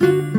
thank you.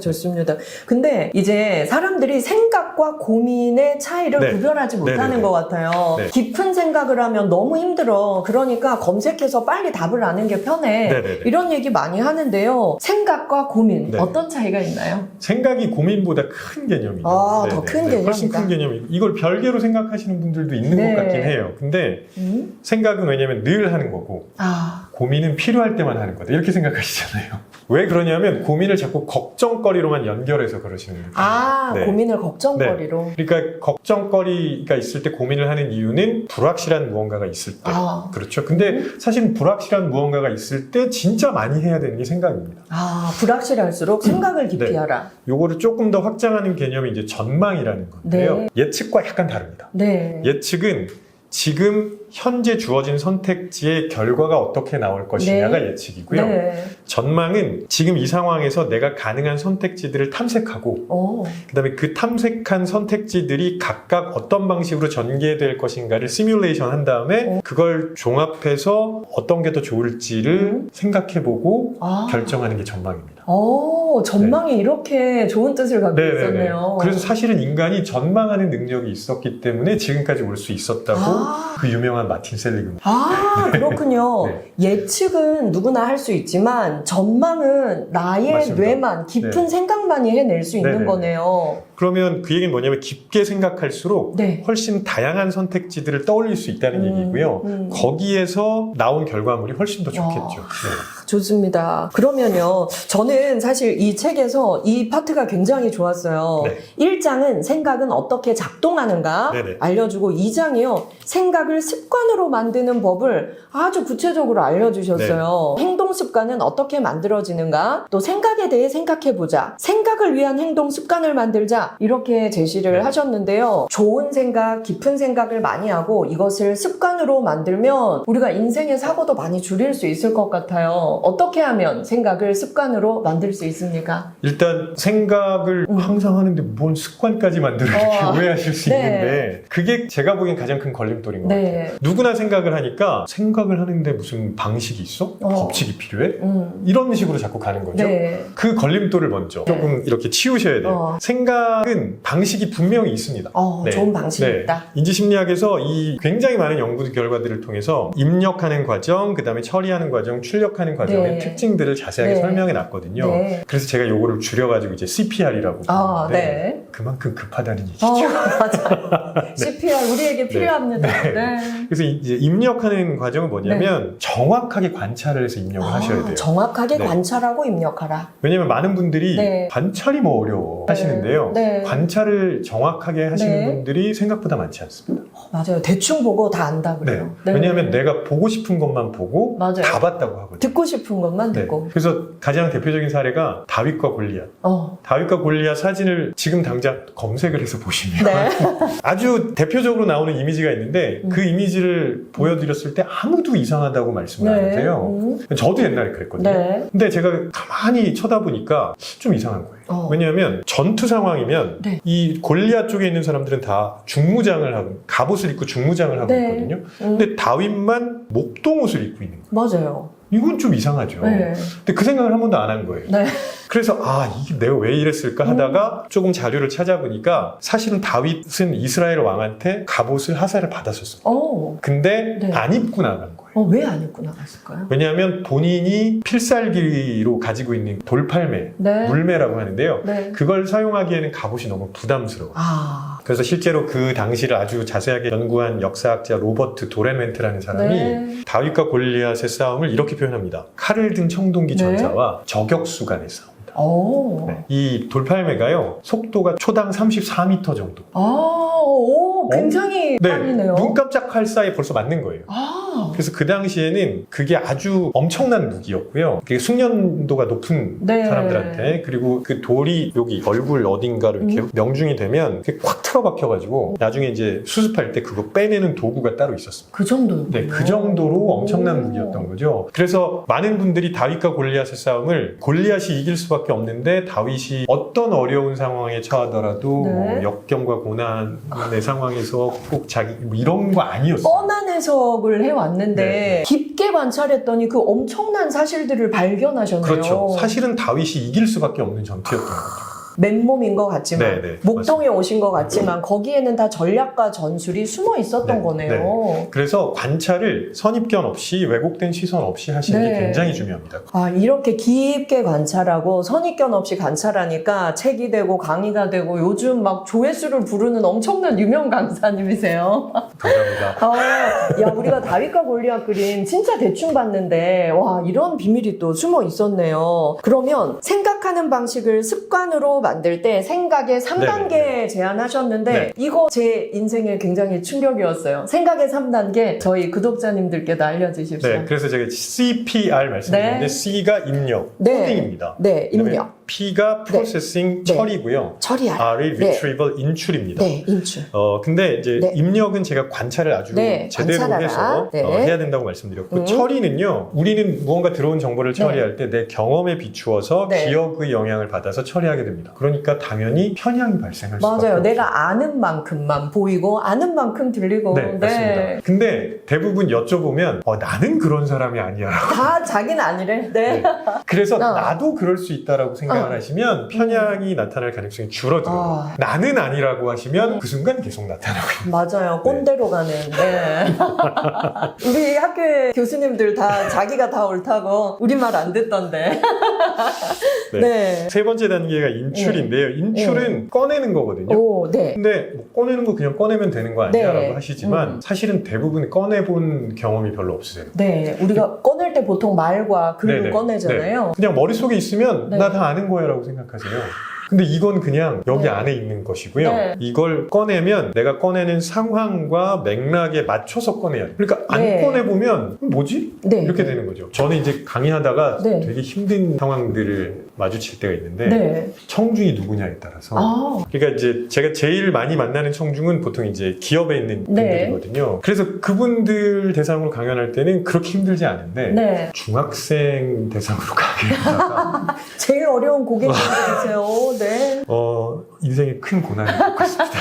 아, 좋습니다. 근데 이제 사람들이 생각과 고민의 차이를 네. 구별하지 못하는 네네네. 것 같아요. 네. 깊은 생각을 하면 너무 힘들어. 그러니까 검색해서 빨리 답을 아는 게 편해. 네네네. 이런 얘기 많이 하는데요. 생각과 고민 네. 어떤 차이가 있나요? 생각이 고민보다 큰 개념이죠. 아, 더큰 훨씬 개념이다. 큰 개념이. 이걸 별개로 생각하시는 분들도 있는 네. 것 같긴 해요. 근데 음? 생각은 왜냐면 늘 하는 거고 아, 고민은 필요할 때만 하는 거다. 이렇게 생각하시잖아요. 왜 그러냐면 고민을 자꾸 걱정거리로만 연결해서 그러시는 거예요. 아 네. 고민을 걱정거리로. 그러니까 걱정거리가 있을 때 고민을 하는 이유는 불확실한 무언가가 있을 때. 아, 그렇죠. 근데 사실 불확실한 무언가가 있을 때 진짜 많이 해야 되는 게 생각입니다. 아 불확실할수록 생각을 깊이 네. 하라. 요거를 조금 더 확장하는 개념이 이제 전망이라는 건데요. 네. 예측과 약간 다릅니다. 네. 예측은 지금 현재 주어진 선택지의 결과가 어떻게 나올 것이냐가 예측이고요. 네. 전망은 지금 이 상황에서 내가 가능한 선택지들을 탐색하고 오. 그다음에 그 탐색한 선택지들이 각각 어떤 방식으로 전개될 것인가를 시뮬레이션 한 다음에 어. 그걸 종합해서 어떤 게 더 좋을지를 음. 생각해보고 아. 결정하는 게 전망입니다. 오, 전망이 이렇게 좋은 뜻을 갖고 네네네. 있었네요. 그래서 사실은 인간이 전망하는 능력이 있었기 때문에 지금까지 올 수 있었다고 아. 그 유명한 마틴 셀리그만. 아, 그렇군요. 네. 예측은 누구나 할 수 있지만 전망은 나의 맞습니다. 뇌만 깊은 네. 생각만이 해낼 수 있는 네네네. 거네요. 그러면 그 얘기는 뭐냐면 깊게 생각할수록 네. 훨씬 다양한 선택지들을 떠올릴 수 있다는 음, 얘기고요. 음. 거기에서 나온 결과물이 훨씬 더 좋겠죠. 와. 네. 좋습니다. 그러면요. 저는 사실 이 책에서 이 파트가 굉장히 좋았어요. 네. 1장은 생각은 어떻게 작동하는가 네네. 알려주고 2장이요. 생각을 습관으로 만드는 법을 아주 구체적으로 알려주셨어요. 네. 행동 습관은 어떻게 만들어지는가 또 생각에 대해 생각해보자. 생각을 위한 행동 습관을 만들자. 이렇게 제시를 네. 하셨는데요. 좋은 생각, 깊은 생각을 많이 하고 이것을 습관으로 만들면 우리가 인생의 사고도 많이 줄일 수 있을 것 같아요. 어떻게 하면 생각을 습관으로 만들 수 있습니까? 일단 생각을 음. 항상 하는데 뭔 습관까지 만들어 이렇게 어. 오해하실 수 네. 있는데 그게 제가 보기엔 가장 큰 걸림돌인 것 같아요. 네. 누구나 생각을 하니까 생각을 하는데 무슨 방식이 있어? 어. 법칙이 필요해? 음. 이런 식으로 자꾸 가는 거죠. 네. 그 걸림돌을 먼저 네. 조금 이렇게 치우셔야 돼요. 어. 생각은 방식이 분명히 있습니다. 어, 네. 좋은 방식이 네. 있다. 인지심리학에서 이 굉장히 많은 연구 결과들을 통해서 입력하는 과정, 그 다음에 처리하는 과정, 출력하는 과정 의 네. 특징들을 자세하게 네. 설명해 놨거든요. 네. 그래서 제가 요거를 줄여가지고 이제 CPR이라고 아, 부르는데 네. 그만큼 급하다는 얘기죠. 어, 맞아요. CPR 우리에게 필요합니다. 네. 네. 그래서 이제 입력하는 과정은 뭐냐면 정확하게 관찰을 해서 입력을 하셔야 아, 돼요. 정확하게 네. 관찰하고 입력하라. 왜냐면 많은 분들이 네. 관찰이 뭐 어려워 네. 하시는데요. 네. 관찰을 정확하게 하시는 네. 분들이 생각보다 많지 않습니다. 어, 맞아요. 대충 보고 다 안다 네. 그래요. 네. 왜냐하면 내가 보고 싶은 것만 보고 맞아요. 다 봤다고 하거든요. 듣고 싶은 것만 네. 듣고. 그래서 가장 대표적인 사례가 다윗과 골리앗. 어. 다윗과 골리앗 사진을 지금 당장 검색을 해서 보시면 네. 아주 대표적으로 나오는 이미지가 있는데 음. 그 이미지를 보여드렸을 때 아무도 이상하다고 말씀을 안 하세요. 음. 저도 옛날에 그랬거든요. 네. 근데 제가 가만히 쳐다보니까 좀 이상한 거예요. 어. 왜냐하면 전투 상황이면 네. 이 골리앗 쪽에 있는 사람들은 다 중무장을 하고 갑옷을 입고 중무장을 하고 네. 있거든요. 음. 근데 다윗만 목동 옷을 입고 있는 거예요. 맞아요. 이건 좀 이상하죠. 네. 근데 그 생각을 한 번도 안 한 거예요. 네. 그래서 아 이게 내가 왜 이랬을까 음. 하다가 조금 자료를 찾아보니까 사실은 다윗은 이스라엘 왕한테 갑옷을 하사를 받았었어요. 어. 근데 네. 안 입고 나간 거예요. 어, 왜 안 입고 나갔을까요? 왜냐하면 본인이 필살기로 가지고 있는 돌팔매, 네. 물매라고 하는데요. 네. 그걸 사용하기에는 갑옷이 너무 부담스러워. 아. 그래서 실제로 그 당시를 아주 자세하게 연구한 역사학자 로버트 도렌멘트라는 사람이 네. 다윗과 골리앗의 싸움을 이렇게 표현합니다. 칼을 든 청동기 네. 전사와 저격수 간의 싸움이다. 오. 네. 이 돌팔매가요 속도가 초당 34m 정도. 아, 오, 굉장히 네, 빨리네요. 눈 깜짝할 사이 벌써 맞는 거예요. 아, 아. 그래서 그 당시에는 그게 아주 엄청난 무기였고요. 그게 숙련도가 높은 네. 사람들한테 그리고 그 돌이 여기 얼굴 어딘가로 이렇게 음. 명중이 되면 그게 꽉 틀어박혀가지고 나중에 이제 수습할 때 그거 빼내는 도구가 따로 있었습니다. 그 정도. 네, 그 정도로 엄청난 무기였던 거죠. 그래서 많은 분들이 다윗과 골리앗의 싸움을 골리앗이 이길 수밖에 없는데 다윗이 어떤 어려운 상황에 처하더라도 네. 뭐 역경과 고난의 상황에서 꼭 자기 뭐 이런 거 아니었어요. 뻔한 해석을 해 왔는데 네. 깊게 관찰했더니 그 엄청난 사실들을 발견하셨네요. 그렇죠. 사실은 다윗이 이길 수밖에 없는 전투였던 거죠. 맨몸인 것 같지만 네, 네, 목동에 오신 것 같지만 거기에는 다 전략과 전술이 숨어 있었던 네, 거네요. 그래서 관찰을 선입견 없이 왜곡된 시선 없이 하시는 네. 게 굉장히 중요합니다. 아 이렇게 깊게 관찰하고 선입견 없이 관찰하니까 책이 되고 강의가 되고 요즘 막 조회수를 부르는 엄청난 유명 강사님이세요. 감사합니다. 아, 야 우리가 다윗과 골리앗 그림 진짜 대충 봤는데 와 이런 비밀이 또 숨어 있었네요. 그러면 생각하는 방식을 습관으로 만들 때 생각의 3단계 제안하셨는데 네. 이거 제 인생에 굉장히 충격이었어요. 생각의 3단계 저희 구독자님들께도 알려주십시오. 네, 그래서 제가 CPR 말씀드렸는데 네. C가 입력, 네. 코딩입니다. 네, 입력, P가 프로세싱, 네. 처리고요. 처리할, R이 네. retrieval, 인출입니다. 네, 인출. 어, 근데 이제 네. 입력은 제가 관찰을 아주 네, 제대로 관찰하라. 해서 네. 어, 해야 된다고 말씀드렸고, 음. 처리는요, 우리는 무언가 들어온 정보를 처리할 때 내 경험에 비추어서 네. 기억의 영향을 받아서 처리하게 됩니다. 그러니까 당연히 편향이 발생할 수밖에 맞아요. 없죠. 내가 아는 만큼만 보이고 아는 만큼 들리고. 네, 맞습니다. 근데 대부분 여쭤보면 어, 나는 그런 사람이 아니야. 다 자기는 아니래. 네. 네. 그래서 어. 나도 그럴 수 있다라고 생각 을 어. 하시면 편향이 나타날 가능성이 줄어들어요. 아. 나는 아니라고 하시면 네. 그 순간 계속 나타나고요. 맞아요. 꼰대로 가는. 네. 우리 학교의 교수님들 다 자기가 다 옳다고 우리 말 안 듣던데. 네. 네. 세 번째 단계가 인출인데요. 인출은 꺼내는 거거든요. 오, 네. 근데 뭐 꺼내는 거 그냥 꺼내면 되는 거 아니야? 네. 라고 하시지만 음. 사실은 대부분 꺼내본 경험이 별로 없으세요. 네. 우리가 꺼낼 때 보통 말과 글을 네네. 꺼내잖아요. 네. 그냥 머릿속에 있으면 네. 나다 아는 거야 라고 생각하세요. 근데 이건 그냥 여기 네. 안에 있는 것이고요. 네. 이걸 꺼내면 내가 꺼내는 상황과 맥락에 맞춰서 꺼내야 돼. 그러니까 안 네. 꺼내보면 뭐지? 네. 이렇게 되는 거죠. 저는 이제 강의하다가 네. 되게 힘든 상황들을 마주칠 때가 있는데 네. 청중이 누구냐에 따라서 아, 그러니까 이제 제가 제일 많이 만나는 청중은 보통 이제 기업에 있는 네. 분들이거든요. 그래서 그분들 대상으로 강연할 때는 그렇게 힘들지 않은데 네. 중학생 대상으로 강연하다가 제일 어려운 고객님들이세요. 네. 어, 인생의 큰 고난을 겪고 있습니다.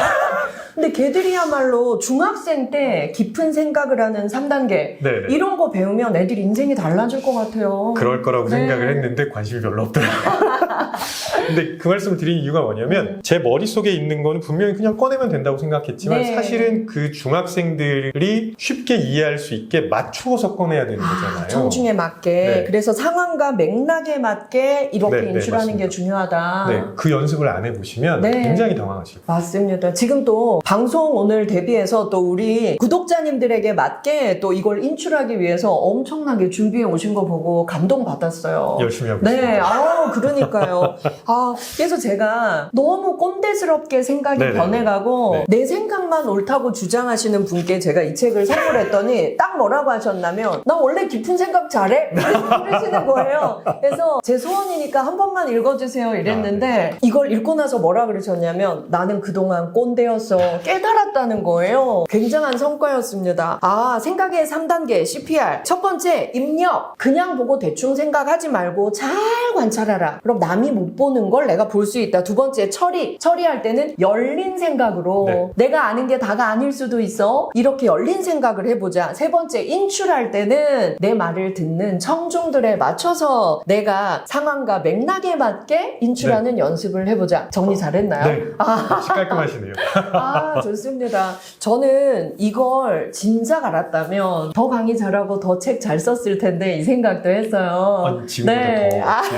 근데 걔들이야말로 중학생 때 깊은 생각을 하는 3단계. 네네. 이런 거 배우면 애들 인생이 달라질 것 같아요. 그럴 거라고 네. 생각을 했는데 관심이 별로 없더라고요. 근데 그 말씀을 드린 이유가 뭐냐면 음. 제 머릿속에 있는 거는 분명히 그냥 꺼내면 된다고 생각했지만 네. 사실은 그 중학생들이 쉽게 이해할 수 있게 맞추어서 꺼내야 되는 거잖아요. 청중에 맞게 네. 그래서 상황과 맥락에 맞게 이렇게 네, 네, 인출하는 게 맞습니다. 중요하다. 네, 그 연습을 안 해보시면 네. 굉장히 당황하실 거예요. 맞습니다. 지금 또 방송 오늘 대비해서 또 우리 구독자님들에게 맞게 또 이걸 인출하기 위해서 엄청나게 준비해 오신 거 보고 감동 받았어요. 열심히 하고 네, 있습니다. 아, 그러니까요. 아, 그래서 제가 너무 꼰대스럽게 생각이 네네. 변해가고 네. 내 생각만 옳다고 주장하시는 분께 제가 이 책을 선물했더니 딱 뭐라고 하셨냐면 나 원래 깊은 생각 잘해? 그러시는 거예요. 그래서 제 소원이니까 한 번만 읽어주세요 이랬는데 아, 네. 이걸 읽고 나서 뭐라 그러셨냐면 나는 그동안 꼰대였어. 깨달았다는 거예요. 굉장한 성과였습니다. 아, 생각의 3단계 CPR. 첫 번째, 입력. 그냥 보고 대충 생각하지 말고 잘 관찰하라. 그럼 남이 못 보는 걸 내가 볼 수 있다. 두 번째, 처리. 처리할 때는 열린 생각으로 네. 내가 아는 게 다가 아닐 수도 있어. 이렇게 열린 생각을 해보자. 세 번째, 인출할 때는 내 말을 듣는 청중들에 맞춰서 내가 상황과 맥락에 맞게 인출하는 연습을 해보자. 정리 잘했나요? 네, 아, 깔끔하시네요. 아, 좋습니다. 저는 이걸 진작 알았다면 더 강의 잘하고 더 책 잘 썼을 텐데 이 생각도 했어요. 아니, 지금보다 네. 더. 아, 네.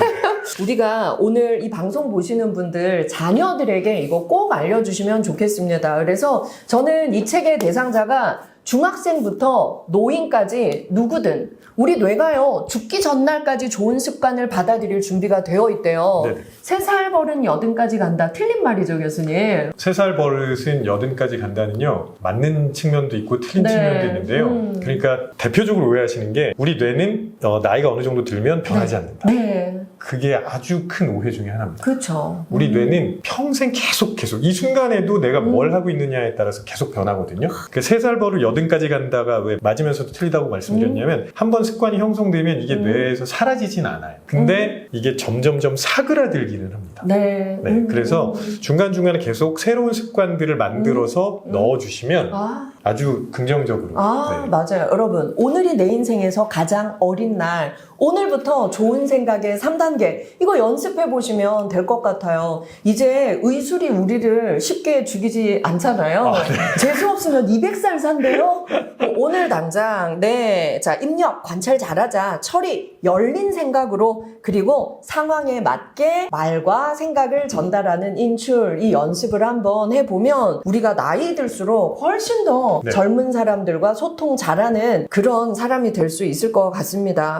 우리가 오늘 이 방송 보시는 분들 자녀들에게 이거 꼭 알려주시면 좋겠습니다. 그래서 저는 이 책의 대상자가 중학생부터 노인까지 누구든 우리 뇌가요 죽기 전날까지 좋은 습관을 받아들일 준비가 되어 있대요. 네네. 세살 버른 여든까지 간다. 틀린 말이죠, 교수님. 세 살 버릇은 여든까지 간다는요 맞는 측면도 있고 틀린 네. 측면도 있는데요 음. 그러니까 대표적으로 오해하시는 게 우리 뇌는 어, 나이가 어느 정도 들면 변하지 않는다 네, 그게 아주 큰 오해 중에 하나입니다 그렇죠. 우리 뇌는 평생 계속 계속 이 순간에도 내가 음. 뭘 하고 있느냐에 따라서 계속 변하거든요 그세살 버릇 여든까지 간다가 왜 맞으면서도 틀리다고 말씀드렸냐면 한 번 습관이 형성되면 이게 음. 뇌에서 사라지진 않아요 근데 이게 점점점 사그라들기는 합니다 네. 네, 음. 그래서 중간중간에 계속 새로운 습관들을 만들어서 음. 넣어주시면 아, 아주 긍정적으로. 아, 네. 맞아요. 여러분, 오늘이 내 인생에서 가장 어린 날. 오늘부터 좋은 생각의 3단계. 이거 연습해 보시면 될 것 같아요. 이제 의술이 우리를 쉽게 죽이지 않잖아요. 아, 재수 없으면 200살 산대요? 뭐 오늘 당장, 네. 자, 입력, 관찰 잘하자. 처리, 열린 생각으로, 그리고 상황에 맞게 말과 생각을 전달하는 인출, 이 연습을 한번 해보면 우리가 나이 들수록 훨씬 더 네. 젊은 사람들과 소통 잘하는 그런 사람이 될 수 있을 것 같습니다.